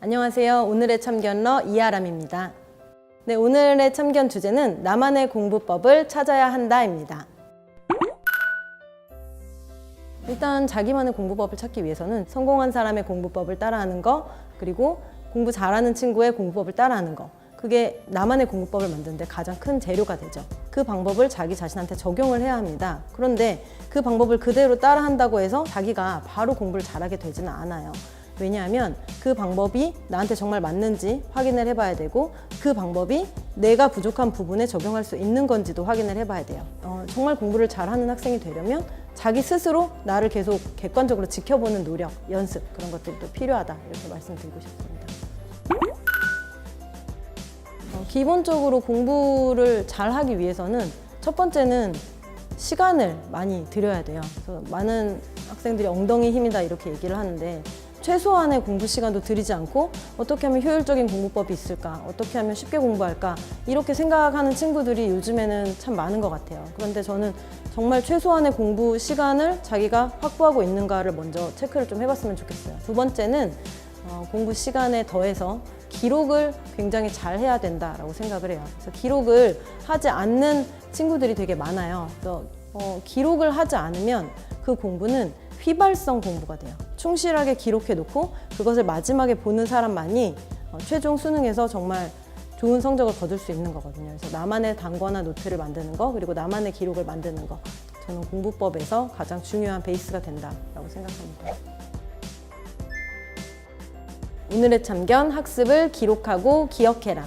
안녕하세요. 오늘의 참견러 이아람입니다. 네, 오늘의 참견 주제는 나만의 공부법을 찾아야 한다입니다. 일단 자기만의 공부법을 찾기 위해서는 성공한 사람의 공부법을 따라하는 거, 그리고 공부 잘하는 친구의 공부법을 따라하는 거. 그게 나만의 공부법을 만드는데 가장 큰 재료가 되죠. 그 방법을 자기 자신한테 적용을 해야 합니다. 그런데 그 방법을 그대로 따라한다고 해서 자기가 바로 공부를 잘하게 되지는 않아요. 왜냐하면 그 방법이 나한테 정말 맞는지 확인을 해봐야 되고 그 방법이 내가 부족한 부분에 적용할 수 있는 건지도 확인을 해봐야 돼요. 어, 정말 공부를 잘하는 학생이 되려면 자기 스스로 나를 계속 객관적으로 지켜보는 노력, 연습 그런 것들도 필요하다 이렇게 말씀드리고 싶습니다. 어, 기본적으로 공부를 잘 하기 위해서는 첫 번째는 시간을 많이 들여야 돼요. 그래서 많은 학생들이 엉덩이 힘이다 이렇게 얘기를 하는데 최소한의 공부 시간도 들이지 않고 어떻게 하면 효율적인 공부법이 있을까? 어떻게 하면 쉽게 공부할까? 이렇게 생각하는 친구들이 요즘에는 참 많은 것 같아요. 그런데 저는 정말 최소한의 공부 시간을 자기가 확보하고 있는가를 먼저 체크를 좀 해봤으면 좋겠어요. 두 번째는 어, 공부 시간에 더해서 기록을 굉장히 잘 해야 된다라고 생각을 해요. 그래서 기록을 하지 않는 친구들이 되게 많아요. 그래서 어, 기록을 하지 않으면 그 공부는 휘발성 공부가 돼요. 충실하게 기록해 놓고 그것을 마지막에 보는 사람만이 어, 최종 수능에서 정말 좋은 성적을 거둘 수 있는 거거든요. 그래서 나만의 단권화 노트를 만드는 거 그리고 나만의 기록을 만드는 거 저는 공부법에서 가장 중요한 베이스가 된다라고 생각합니다. 오늘의 참견 학습을 기록하고 기억해라.